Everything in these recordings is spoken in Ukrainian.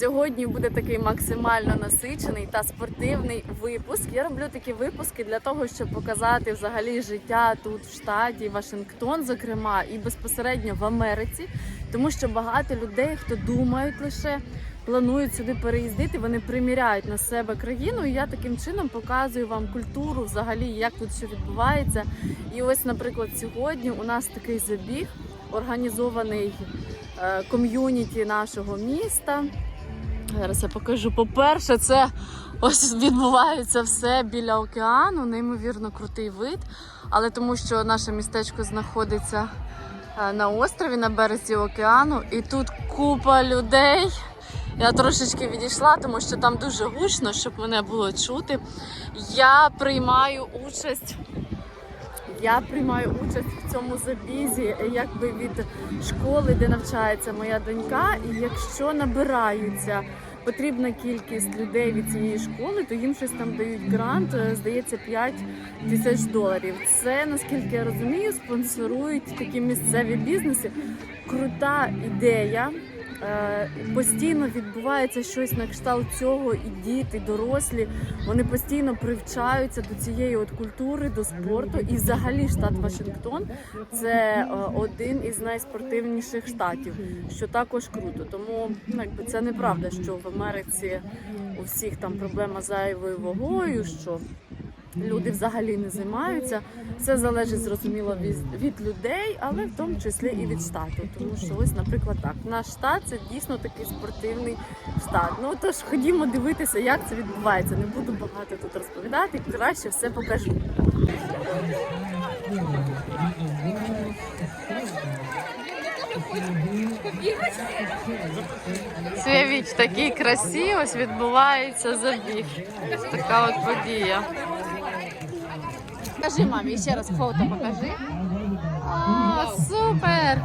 Сьогодні буде такий максимально насичений та спортивний випуск. Я роблю такі випуски для того, щоб показати взагалі життя тут в штаті Вашингтон, зокрема, і безпосередньо в Америці, тому що багато людей, хто думають лише. Планують сюди переїздити, вони приміряють на себе країну. І я таким чином показую вам культуру, взагалі, як тут що відбувається. І ось, наприклад, сьогодні у нас такий забіг, організований е, ком'юніті нашого міста. Зараз я покажу. По-перше, це ось відбувається все біля океану, неймовірно крутий вид. Але тому що наше містечко знаходиться е, на острові на березі океану, і тут купа людей. Я трошечки відійшла, тому що там дуже гучно, щоб мене було чути. Я приймаю участь. Я приймаю участь в цьому забізі, якби від школи, де навчається моя донька. І якщо набираються потрібна кількість людей від цієї школи, то їм щось там дають грант, е, здається, 5 тисяч доларів. Це наскільки я розумію, спонсорують такі місцеві бізнеси. Крута ідея. Е, Постійно відбувається щось на кшталт цього, і діти, дорослі вони постійно привчаються до цієї от культури, до спорту. І взагалі штат Вашингтон це е, один із найспортивніших штатів, що також круто. Тому ну, якби це неправда, що в Америці у всіх там проблема зайвою вагою, що люди взагалі не займаються. Все залежить зрозуміло від, людей, але в тому числі і від штату. Тому що ось, наприклад, так, наш штат це дійсно такий спортивний штат. Ну тож ходімо дивитися, як це відбувається. Не буду багато тут розповідати, краще все покажу. Свявіч такий красивий, ось відбувається забіг. Така от подія. Покажи мамі, ще раз фото покажи. О, супер!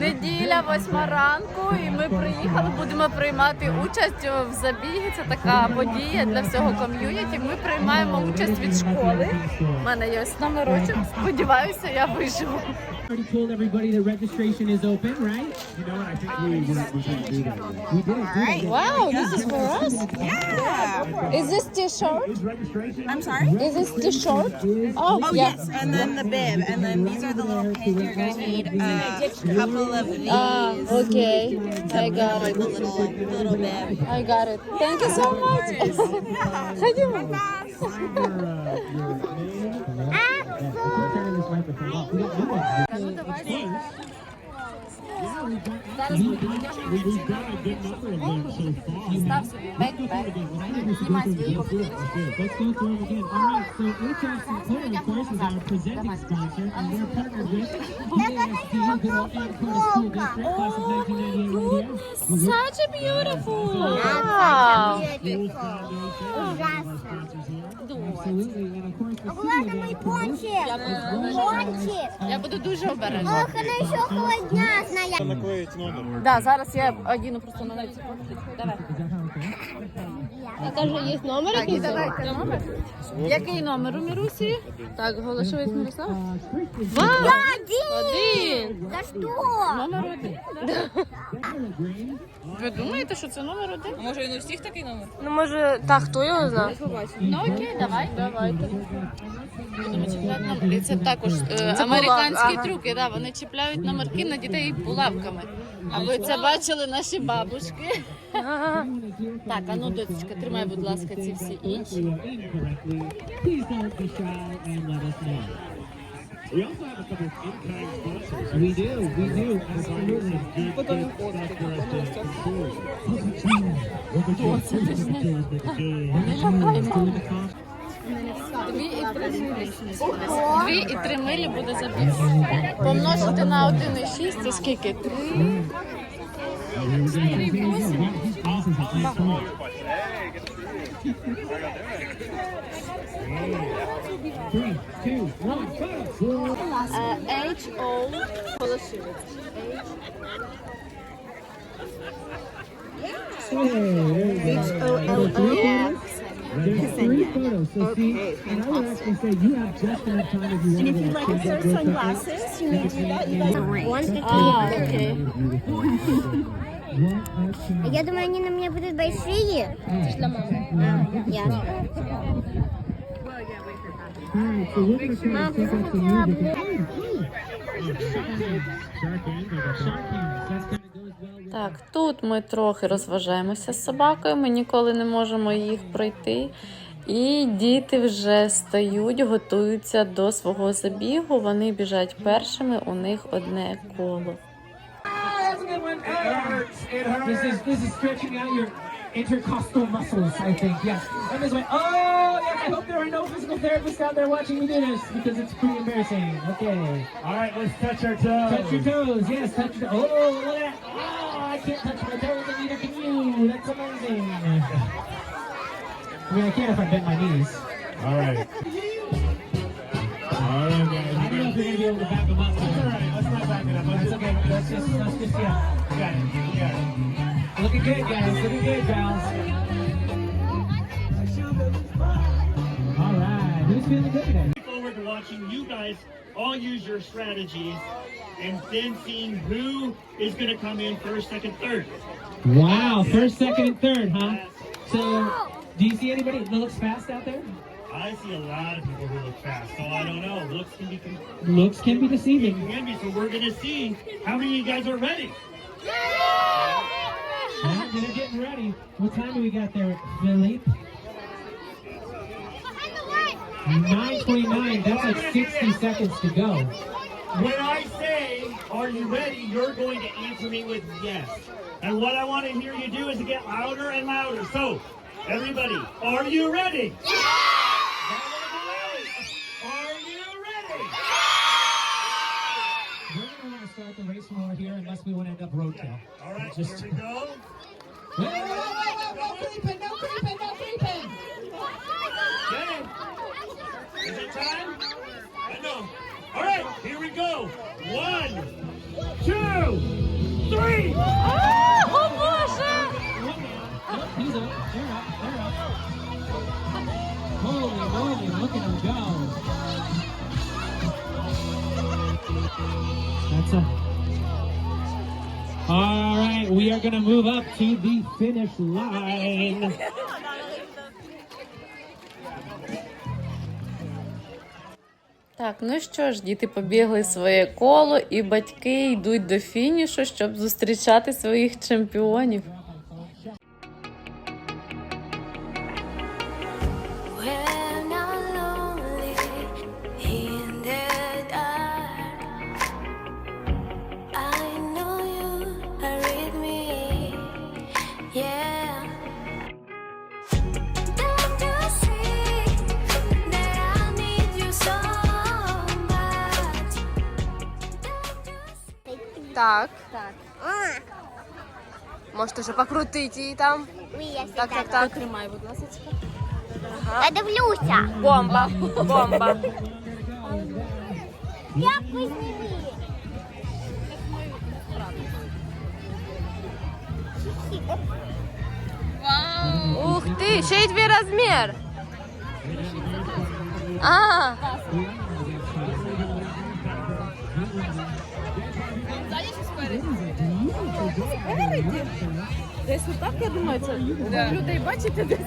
Неділя, восьма ранку, і ми приїхали, будемо приймати участь в забігі. Це така подія для всього ком'юніті. Ми приймаємо участь від школи. У мене є ось номерочок. Сподіваюся, я виживу. Already told everybody the registration is open, right? You know what? I think we, um, we, we didn't do that. We did it. All right. Wow, this is for us. Yeah. Is this the short? I'm sorry? Is this the short? Oh, oh yeah. yes. And then the bib. And then these are the little pins you're going to need. Uh, a couple of these. Uh, okay. I got it. Little, little bib. I got it. Thank you so much. Thank you. Став собі бек-бек. Знімай свої коментарі. Let's go through them again. All right, so HRC Total, of course, is our presenting sponsor, and we're partnered with DASP, Goodall and Curtis School District, class of 1998 ADS. Such a beautiful. Wow. Schools Foundation, The Аккуратно мой пончик. Пончик. Я буду дуже обережна. Ох, она еще холодняшная. наклеить номер. Да, зараз я одіну просто на лиці. Давай. Там же є номер якийсь? давайте номер. Який номер у Мірусі? Так, Голошовець Мирослав. Один. За что? Номер один. да? Ви думаєте, що це номер один? Може він у всіх такий номер? Ну може, так, хто його знає? Ну окей, давай. Давайте. Це також е, Це американські ага. трюки. Да, вони чіпляють номерки на дітей булавками. А ви це бачили наші бабушки? Так, а ну, дочечка, тримай, будь ласка, ці всі інші. We do, we do, absolutely. Дві і три милі. Буде забіг. Помножити на 1,6 це скільки? Три. Uh, H O Fellowship. H O L O. Yes. There's three photos, so see, Okay, and I would actually say you have just enough time if you want And if you like a pair of sunglasses, you may do that. You guys One. Oh, okay. Я думаю, они на меня будут большие. Це для мами. Ясно. Так, тут ми трохи розважаємося з собакою, ми ніколи не можемо їх пройти. І діти вже стають, готуються до свого забігу. Вони біжать першими, у них одне коло. It hurts. It hurts. This is this is stretching out your intercostal muscles, I think. Yes. And this way. Oh, yes. I hope there are no physical therapists out there watching me do this because it's pretty embarrassing. Okay. All right, let's touch our toes. Touch your toes. Yes. Touch your. toes. Oh, look at that. Oh, I can't touch my toes, and neither can you. That's amazing. I mean, I can if I bend my knees. All right. All right, I don't know if you're gonna be able to back them up. That's all right. Let's not back it up. Let's That's just okay. Let's just let's just yeah. You got it. You got it. Looking good, guys. Looking good, gals. All right. Who's feeling good today? Forward to watching you guys all use your strategies and then seeing who is going to come in first, second, third. Wow. First, second, and third, huh? So, do you see anybody that looks fast out there? I see a lot of people who look fast, so I don't know. Looks can be con- Looks can be deceiving. can be, so we're going to see how many of you guys are ready. Yeah, they're getting ready. What time do we got there, Philippe? 9:29. That's like 60 seconds to go. When I say, are you ready, you're going to answer me with yes. And what I want to hear you do is to get louder and louder. So, everybody, are you ready? Are you ready? We're gonna want to from over here unless we want to end up roadkill. All right, Just... here we go. Wait, wait, wait, wait, wait, no creeping, no creeping, no creeping. Okay. Is it time? I know. All right, here we go. One, two, three. Oh, oh boy, He's up. They're up. They're up. Holy moly, look at him go. That's a All right, we are going to move up to the finish line. Так, ну що ж, діти побігли своє коло, і батьки йдуть до фінішу, щоб зустрічати своїх чемпіонів. Так, Так. можете ще покрутити її там. Так, так, так. Тримай, будь ласка. Я дивлюся. Бомба, бомба. Як ви зніми? Ух ти, ще й твій розмір. А, Десь отак, я думаю, це людей бачите десь.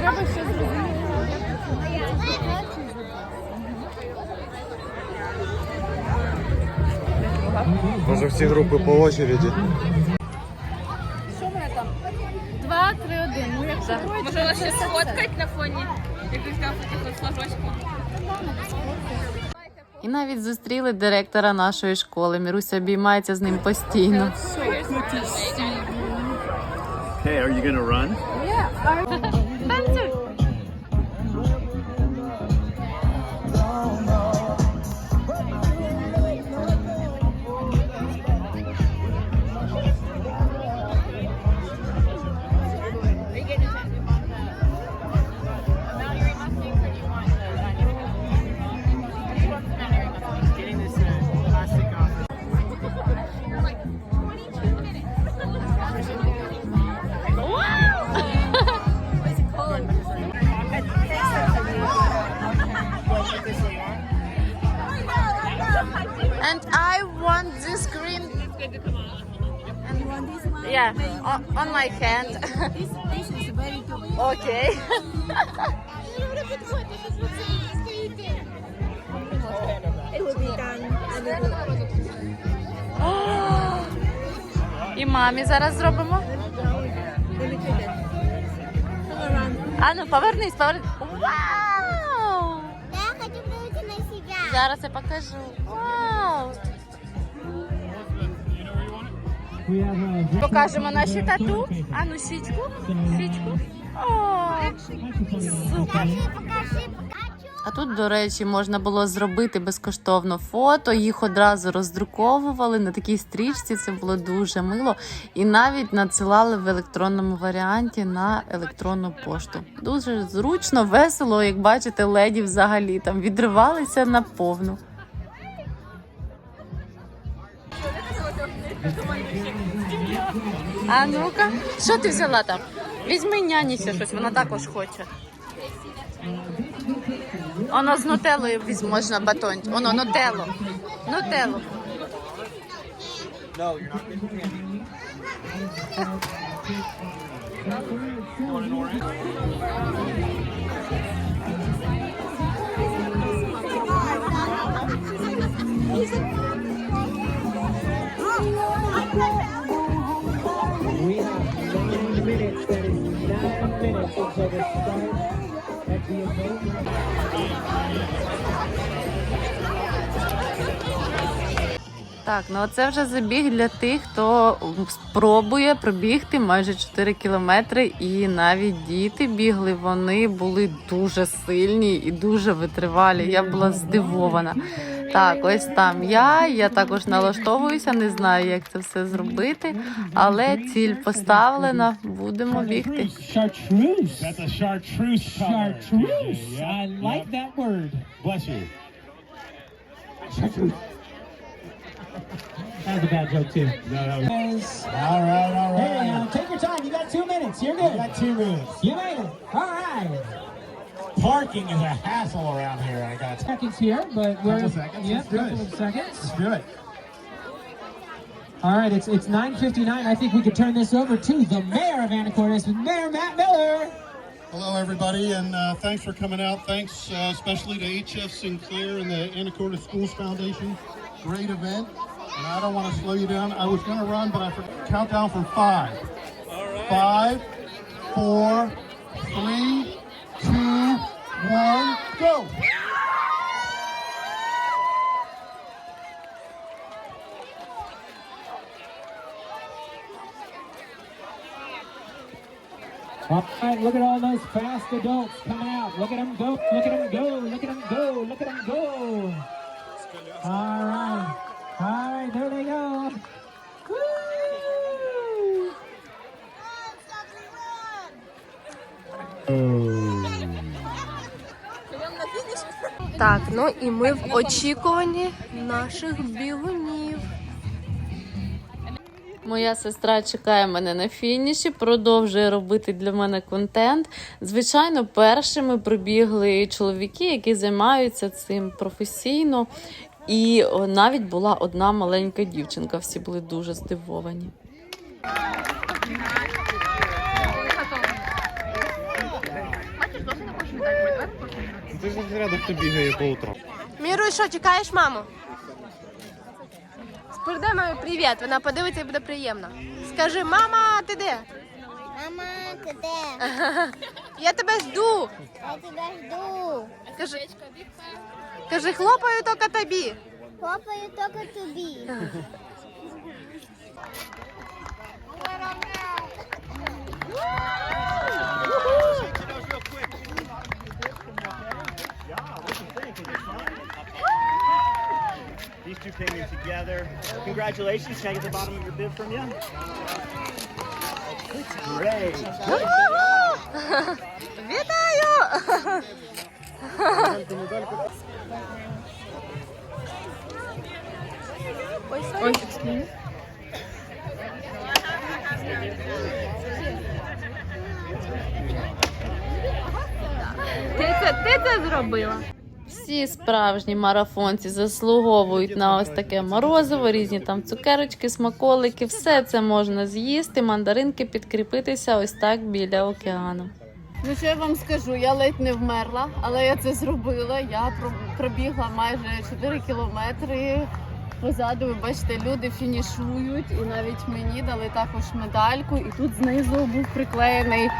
Треба ще зрозуміти. Може всі групи по очереді. Що в мене там? Два, три, один. Ну, якщо може вас ще сфоткать на фоні якихось там таких флажочків? І навіть зустріли директора нашої школи. Міруся обіймається з ним постійно. Hey, are you gonna run? And on, on my hand. This, this is very good. Окей. It will be done. I will do it. І мамі зараз зробимо. Let me treat it. Turn around. А ну повернись, повернись. Вау! Я хочу подивитися на себе. Зараз я покажу. Вау! Покажемо наші тату. А ну січку. Січку. О. А тут, до речі, можна було зробити безкоштовно фото. Їх одразу роздруковували на такій стрічці. Це було дуже мило. І навіть надсилали в електронному варіанті на електронну пошту. Дуже зручно, весело, як бачите, леді взагалі там відривалися на А ну-ка, що ти взяла там? Візьми нянісі щось, вона також хоче. Воно з нутеллою віз можна батон. Воно нутелло. Нутелло. Так, ну це вже забіг для тих, хто спробує пробігти майже 4 кілометри. І навіть діти бігли. Вони були дуже сильні і дуже витривалі. Я була здивована. Так, ось там я. Я також налаштовуюся, не знаю, як це все зробити, але ціль поставлена. Будемо бігти. Chartreuse. I like that word. Bless you. Chartreuse. That was a bad joke too. No, that was... All right, all right. Hey, uh, take your time. You got two minutes. You're good. You got two minutes. You made it. All right. Parking is a hassle around here. I got Seconds here, but we're Couple seconds, Yep, let's do it. couple of seconds. Let's do it. All right, it's it's 9:59. I think we could turn this over to the mayor of Anacortes, Mayor Matt Miller. Hello, everybody, and uh, thanks for coming out. Thanks uh, especially to HF Sinclair and the Anacortes Schools Foundation. Great event. And I don't want to slow you down. I was going to run, but I forgot. Count down from five. Five, four, three, two, one, go. All right, look at all those fast adults coming out. Look at them go. Look at them go. Look at them go. Look at them go. Так, ну і ми в очікуванні наших бігунів. Моя сестра чекає мене на фініші, продовжує робити для мене контент. Звичайно, першими прибігли чоловіки, які займаються цим професійно. І навіть була одна маленька дівчинка. Всі були дуже здивовані. Ти ж рядом хто бігає по утрам. Міру, що, чекаєш маму? Передай мамі привіт, вона подивиться і буде приємно. Скажи, мама, ти де? Мама, ти де? Я тебе жду. Я тебе жду. Кажи, кажи хлопаю тільки тобі. Хлопаю тільки тобі. These two came in together. Congratulations. Can I get the bottom of your bib from you? It's great. Вітаю! Ти це, ти це зробила? Всі справжні марафонці заслуговують на ось таке морозиво, різні там цукерочки, смаколики. Все це можна з'їсти, мандаринки підкріпитися ось так біля океану. Ну що я вам скажу? Я ледь не вмерла, але я це зробила. Я про- пробігла майже 4 кілометри. Позаду ви бачите, люди фінішують, і навіть мені дали також медальку. І тут знизу був приклеєний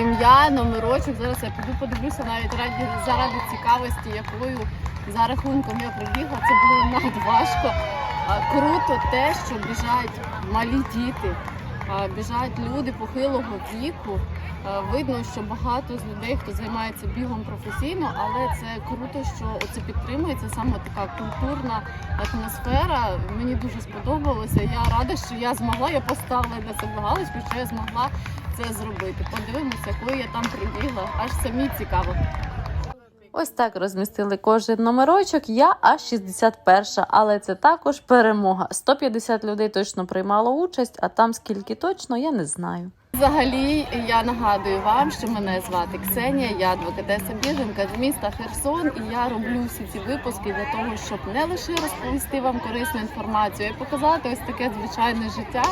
ім'я, номерочок. Зараз я піду подивлюся навіть раді заради цікавості, якою за рахунком я пробігла. Це було надважко. Круто те, що біжать малі діти, біжать люди похилого віку. Е, Видно, що багато з людей, хто займається бігом професійно, але це круто, що це підтримується саме така культурна атмосфера. Мені дуже сподобалося. Я рада, що я змогла. Я поставила для себе галочку, що я змогла це зробити. Подивимося, коли я там прибігла. Аж самі цікаво. Ось так розмістили кожен номерочок. Я аж 61, але це також перемога. 150 людей точно приймало участь, а там скільки точно, я не знаю. Взагалі, я нагадую вам, що мене звати Ксенія, я адвокатеса біженка з міста Херсон, і я роблю всі ці випуски для того, щоб не лише розповісти вам корисну інформацію, а й показати ось таке звичайне життя,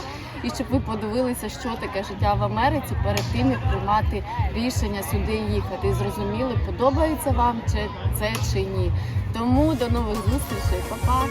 і щоб ви подивилися, що таке життя в Америці перед тим, як приймати рішення сюди їхати. І зрозуміли, подобається вам чи це чи ні. Тому до нових зустрічей, Па-па!